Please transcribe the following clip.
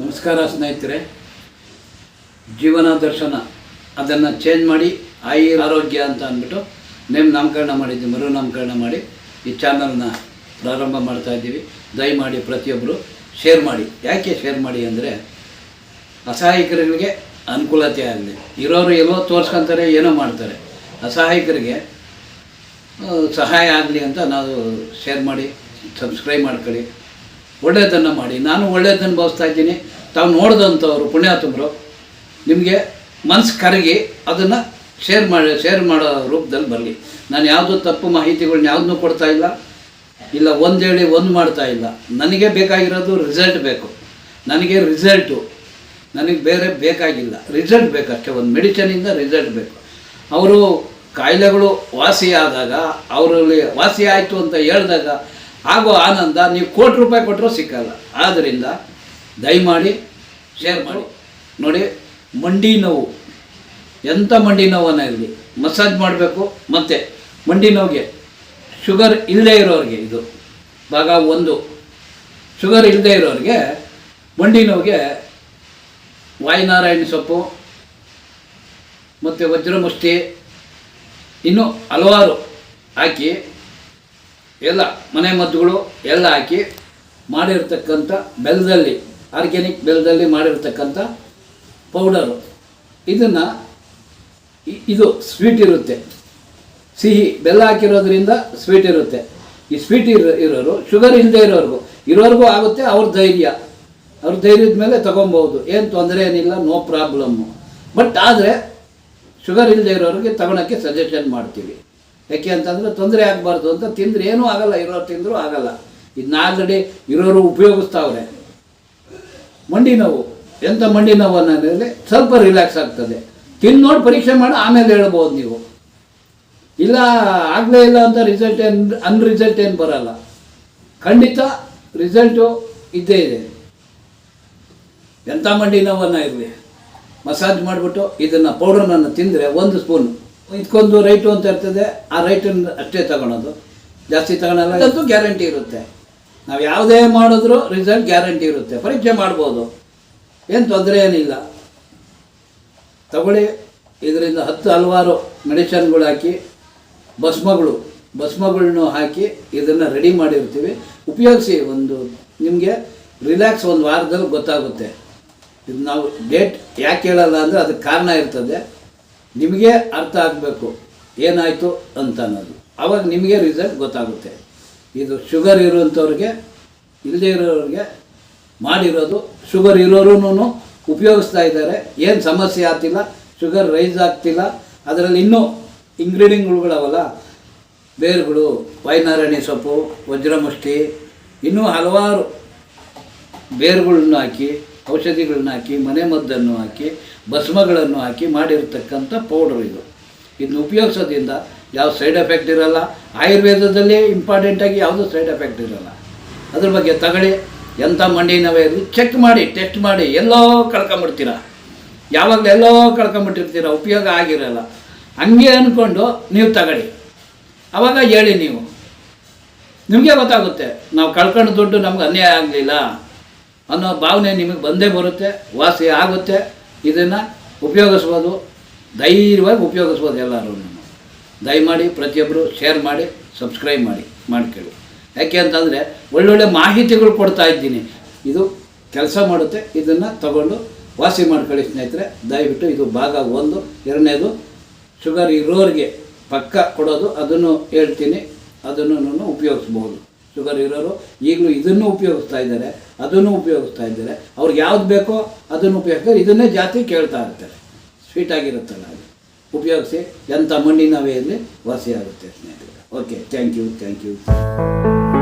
ನಮಸ್ಕಾರ ಸ್ನೇಹಿತರೆ. ಜೀವನ ದರ್ಶನ, ಅದನ್ನು ಚೇಂಜ್ ಮಾಡಿ ಆಯುರ್ ಆರೋಗ್ಯ ಅಂತ ಅಂದ್ಬಿಟ್ಟು ನೇಮ್ ನಾಮಕರಣ ಮಾಡಿದ್ದು ಮರು ನಾಮಕರಣ ಮಾಡಿ ಈ ಚಾನಲ್ನ ಪ್ರಾರಂಭ ಮಾಡ್ತಾ ಇದ್ದೀವಿ. ದಯಮಾಡಿ ಪ್ರತಿಯೊಬ್ಬರು ಶೇರ್ ಮಾಡಿ. ಯಾಕೆ ಶೇರ್ ಮಾಡಿ ಅಂದರೆ ಅಸಹಾಯಕರಿಗೆ ಅನುಕೂಲತೆ ಆಗಲಿ. ಇರೋರು ಎಲ್ಲೋ ತೋರಿಸ್ಕೊಂತಾರೆ, ಏನೋ ಮಾಡ್ತಾರೆ. ಅಸಹಾಯಕರಿಗೆ ಸಹಾಯ ಆಗಲಿ ಅಂತ ನಾವು ಶೇರ್ ಮಾಡಿ ಸಬ್ಸ್ಕ್ರೈಬ್ ಮಾಡ್ಕೊಳ್ಳಿ. ಒಳ್ಳೆಯದನ್ನು ಮಾಡಿ. ನಾನು ಒಳ್ಳೆಯದನ್ನು ಭಾವಿಸ್ತಾ ಇದ್ದೀನಿ. ತಾವು ನೋಡಿದಂಥವ್ರು, ಪುಣ್ಯಾತಮರು, ನಿಮಗೆ ಮನಸ್ಸು ಕರಗಿ ಅದನ್ನು ಶೇರ್ ಮಾಡಿ ಶೇರ್ ಮಾಡೋ ರೂಪದಲ್ಲಿ ಬರಲಿ ನಾನು ಯಾವುದೂ ತಪ್ಪು ಮಾಹಿತಿಗಳನ್ನ ಯಾವುದನ್ನೂ ಕೊಡ್ತಾ ಇಲ್ಲ. ಇಲ್ಲ, ಒಂದು ಹೇಳಿ ಒಂದು ಮಾಡ್ತಾ ಇಲ್ಲ. ನನಗೆ ಬೇಕಾಗಿರೋದು ರಿಸಲ್ಟ್ ಬೇಕು. ನನಗೆ ರಿಸಲ್ಟು ನನಗೆ ಬೇರೆ ಬೇಕಾಗಿಲ್ಲ. ರಿಸಲ್ಟ್ ಬೇಕಷ್ಟೇ ಒಂದು ಮೆಡಿಸನಿಂದ ರಿಸಲ್ಟ್ ಬೇಕು. ಅವರು ಕಾಯಿಲೆಗಳು ವಾಸಿಯಾದಾಗ ಅವರಲ್ಲಿ ವಾಸಿ ಆಯಿತು ಅಂತ ಹೇಳಿದಾಗ ಆಗೋ ಆನಂದ ನೀವು ಕೋಟಿ ರೂಪಾಯಿ ಕೊಟ್ಟರೂ ಸಿಕ್ಕಲ್ಲ. ಆದ್ದರಿಂದ ದಯಮಾಡಿ ಶೇರ್ ಮಾಡಿ. ನೋಡಿ, ಮಂಡಿ ನೋವು. ಎಂಥ ಮಂಡಿ ನೋವನ್ನು ಇರಲಿ ಮಸಾಜ್ ಮಾಡಬೇಕು, ಮತ್ತು ಮಂಡಿ ನೋವಿಗೆ ಶುಗರ್ ಇಲ್ಲದೆ ಇರೋರಿಗೆ ಇದು. ಭಾಗ ಒಂದು. ಶುಗರ್ ಇಲ್ಲದೆ ಇರೋರಿಗೆ ಮಂಡಿ ನೋವಿಗೆ ವಾಯುನಾರಾಯಣ ಸೊಪ್ಪು, ಮತ್ತು ವಜ್ರಮುಷ್ಟಿ, ಇನ್ನೂ ಹಲವಾರು ಹಾಕಿ ಎಲ್ಲ ಮನೆ ಮದ್ದುಗಳು ಎಲ್ಲ ಹಾಕಿ ಮಾಡಿರ್ತಕ್ಕಂಥ ಬೆಲ್ಲದಲ್ಲಿ ಆರ್ಗ್ಯಾನಿಕ್ ಬೆಲ್ಲದಲ್ಲಿ ಮಾಡಿರ್ತಕ್ಕಂಥ ಪೌಡರು ಇದನ್ನು ಇದು ಸ್ವೀಟ್ ಇರುತ್ತೆ. ಸಿಹಿ, ಬೆಲ್ಲ ಹಾಕಿರೋದ್ರಿಂದ ಸ್ವೀಟ್ ಇರುತ್ತೆ. ಈ ಸ್ವೀಟ್ ಇರೋ, ಇರೋರು ಶುಗರ್ ಇಲ್ಲದೆ ಇರೋರ್ಗು, ಇರೋರ್ಗೂ ಆಗುತ್ತೆ ಅವ್ರ ಧೈರ್ಯ. ಅವ್ರ ಧೈರ್ಯದ ಮೇಲೆ ತೊಗೊಬೋದು. ಏನು ತೊಂದರೆ ಏನಿಲ್ಲ ನೋ ಪ್ರಾಬ್ಲಮ್ಮು ಬಟ್ ಆದರೆ ಶುಗರ್ ಇಲ್ಲದೆ ಇರೋರಿಗೆ ತಗೊಳಕ್ಕೆ ಸಜೆಷನ್ ಮಾಡ್ತೀವಿ. ಯಾಕೆ ಅಂತಂದರೆ ತೊಂದರೆ ಆಗಬಾರ್ದು ಅಂತ ತಿಂದ್ರೆ ಏನೂ ಆಗಲ್ಲ, ಇರೋರು ತಿಂದರೂ ಆಗಲ್ಲ. ಇದನ್ನ ಆಲ್ರೆಡಿ ಇರೋರು ಉಪಯೋಗಿಸ್ತಾವ್ರೆ. ಮಂಡಿ ನೋವು ಎಂಥ ಮಂಡಿ ನೋವು ಅನ್ನೋದ್ರಲ್ಲಿ ಸ್ವಲ್ಪ ರಿಲ್ಯಾಕ್ಸ್ ಆಗ್ತದೆ. ತಿಂದು ನೋಡಿ ಪರೀಕ್ಷೆ ಮಾಡಿ ಆಮೇಲೆ ಹೇಳ್ಬೋದು ನೀವು. ಇಲ್ಲ, ಆಗಲೇ ಇಲ್ಲ ಅಂತ ರಿಸಲ್ಟ್ ಏನು ಅನ್ ರಿಸಲ್ಟ್ ಏನು ಬರಲ್ಲ. ಖಂಡಿತ ರಿಸಲ್ಟು ಇದ್ದೇ ಇದೆ. ಎಂಥ ಮಂಡಿ ನೋವನ್ನು ಇರಲಿ? ಮಸಾಜ್ ಮಾಡಿಬಿಟ್ಟು ಇದನ್ನು ಪೌಡರ್ನನ್ನು ತಿಂದರೆ ಒಂದು ಸ್ಪೂನ್ ಇದಕ್ಕೊಂದು ರೈಟು ಅಂತ ಇರ್ತದೆ, ಆ ರೈಟನ್ನು ಅಷ್ಟೇ ತಗೊಳೋದು. ಜಾಸ್ತಿ ತಗೊಳಲ್ಲ ಅದಂತೂ ಗ್ಯಾರಂಟಿ ಇರುತ್ತೆ. ನಾವು ಯಾವುದೇ ಮಾಡಿದ್ರೂ ರಿಸಲ್ಟ್ ಗ್ಯಾರಂಟಿ ಇರುತ್ತೆ. ಪರೀಕ್ಷೆ ಮಾಡ್ಬೋದು. ಏನು ತೊಂದರೆ ಏನಿಲ್ಲ. ತಗೊಳ್ಳಿ. ಇದರಿಂದ ಹತ್ತು ಹಲವಾರು ಮೆಡಿಷನ್ಗಳು ಹಾಕಿ, ಭಸ್ಮಗಳು ಭಸ್ಮಗಳನ್ನು ಹಾಕಿ ಇದನ್ನು ರೆಡಿ ಮಾಡಿರ್ತೀವಿ. ಉಪಯೋಗಿಸಿ ಒಂದು, ನಿಮಗೆ ರಿಲ್ಯಾಕ್ಸ್ ಒಂದು ವಾರದಲ್ಲಿ ಗೊತ್ತಾಗುತ್ತೆ. ಇದು ನಾವು ಡೇಟ್ ಯಾಕೆ ಹೇಳಲ್ಲ ಅಂದರೆ ಅದಕ್ಕೆ ಕಾರಣ ಇರ್ತದೆ. ನಿಮಗೆ ಅರ್ಥ ಆಗಬೇಕು. ಏನಾಯಿತು ಅಂತ ಅನ್ನೋದು ಅವಾಗ ನಿಮಗೆ ರಿಸಲ್ಟ್ ಗೊತ್ತಾಗುತ್ತೆ. ಇದು ಶುಗರ್ ಇರುವಂಥವ್ರಿಗೆ ಇಲ್ಲದೇ ಇರೋರಿಗೆ ಮಾಡಿರೋದು ಶುಗರ್ ಇರೋರು ಉಪಯೋಗಿಸ್ತಾ ಇದ್ದಾರೆ. ಏನು ಸಮಸ್ಯೆ ಆಗ್ತಿಲ್ಲ ಶುಗರ್ ರೈಸ್ ಆಗ್ತಿಲ್ಲ. ಅದರಲ್ಲಿ ಇನ್ನೂ ಇಂಗ್ರೀಡಿಯಂಟ್ಗಳವಲ್ಲ ಬೇರುಗಳು ವೈನಾರಾಯಣಿ ಸೊಪ್ಪು, ವಜ್ರಮುಷ್ಟಿ, ಇನ್ನೂ ಹಲವಾರು ಬೇರುಗಳನ್ನು ಹಾಕಿ ಔಷಧಿಗಳನ್ನ ಹಾಕಿ, ಮನೆ ಮದ್ದನ್ನು ಹಾಕಿ, ಭಸ್ಮಗಳನ್ನು ಹಾಕಿ ಮಾಡಿರ್ತಕ್ಕಂಥ ಪೌಡ್ರ್ ಇದು. ಇದನ್ನು ಉಪಯೋಗಿಸೋದ್ರಿಂದ ಯಾವ ಸೈಡ್ ಎಫೆಕ್ಟ್ ಇರಲ್ಲ, ಆಯುರ್ವೇದದಲ್ಲಿ ಇಂಪಾರ್ಟೆಂಟಾಗಿ ಯಾವುದೂ ಸೈಡ್ ಎಫೆಕ್ಟ್ ಇರಲ್ಲ. ಅದ್ರ ಬಗ್ಗೆ ತಗೊಳ್ಳಿ, ಎಂಥ ಮಂಡಿ ನೋವೇ ಚೆಕ್ ಮಾಡಿ, ಟೆಸ್ಟ್ ಮಾಡಿ, ಎಲ್ಲೋ ಕಳ್ಕೊಂಬಿಡ್ತೀರ. ಯಾವಾಗಲೂ ಎಲ್ಲೋ ಕಳ್ಕೊಂಬಿಟ್ಟಿರ್ತೀರ, ಉಪಯೋಗ ಆಗಿರಲ್ಲ. ಹಂಗೆ ಅಂದ್ಕೊಂಡು ನೀವು ತಗೊಳ್ಳಿ. ಆವಾಗ ಹೇಳಿ ನೀವು. ನಿಮಗೆ ಗೊತ್ತಾಗುತ್ತೆ, ನಾವು ಕಳ್ಕೊಂಡು ದುಡ್ಡು ನಮ್ಗೆ ಅನ್ಯಾಯ ಆಗಲಿಲ್ಲ. ಅನ್ನೋ ಭಾವನೆ ನಿಮಗೆ ಬಂದೇ ಬರುತ್ತೆ, ವಾಸಿ ಆಗುತ್ತೆ. ಇದನ್ನು ಉಪಯೋಗಿಸ್ಬೋದು, ಧೈರ್ಯವಾಗಿ ಉಪಯೋಗಿಸ್ಬೋದು ಎಲ್ಲರೂ ದಯಮಾಡಿ ಪ್ರತಿಯೊಬ್ಬರು ಶೇರ್ ಮಾಡಿ ಸಬ್ಸ್ಕ್ರೈಬ್ ಮಾಡಿ, ಮಾಡ್ಕೊಳ್ಳಿ. ಯಾಕೆ ಅಂತಂದರೆ ಒಳ್ಳೊಳ್ಳೆ ಮಾಹಿತಿಗಳು ಕೊಡ್ತಾ ಇದ್ದೀನಿ. ಇದು ಕೆಲಸ ಮಾಡುತ್ತೆ, ಇದನ್ನು ತಗೊಂಡು ವಾಸಿ ಮಾಡ್ಕೊಳ್ಳಿ ಸ್ನೇಹಿತರೆ. ದಯವಿಟ್ಟು ಇದು ಭಾಗ ಒಂದು. ಎರಡನೇದು ಶುಗರ್ ಇರೋರಿಗೆ ಪಕ್ಕ ಕೊಡೋದು, ಅದನ್ನು ಹೇಳ್ತೀನಿ. ಅದನ್ನು ಉಪಯೋಗಿಸ್ಬೋದು. ಶುಗರ್ ಇರೋರು ಈಗಲೂ ಇದನ್ನು ಉಪಯೋಗಿಸ್ತಾ ಇದ್ದಾರೆ, ಅದನ್ನು ಉಪಯೋಗಿಸ್ತಾ ಇದ್ದಾರೆ. ಅವ್ರಿಗೆ ಯಾವ್ದು ಬೇಕೋ ಅದನ್ನು ಉಪಯೋಗಿಸ್ತಾರೆ. ಇದನ್ನೇ ಜಾಸ್ತಿ ಕೇಳ್ತಾ ಇರ್ತಾರೆ. ಸ್ವೀಟ್ ಆಗಿರುತ್ತಲ್ಲ ಅದು. ಉಪಯೋಗಿಸಿ ಎಂಥ ಮಣ್ಣಿನ ವೇಯಲ್ಲಿ ವಾಸಿಯಾಗುತ್ತೆ ಸ್ನೇಹಿತರೆ. Okay thank you thank you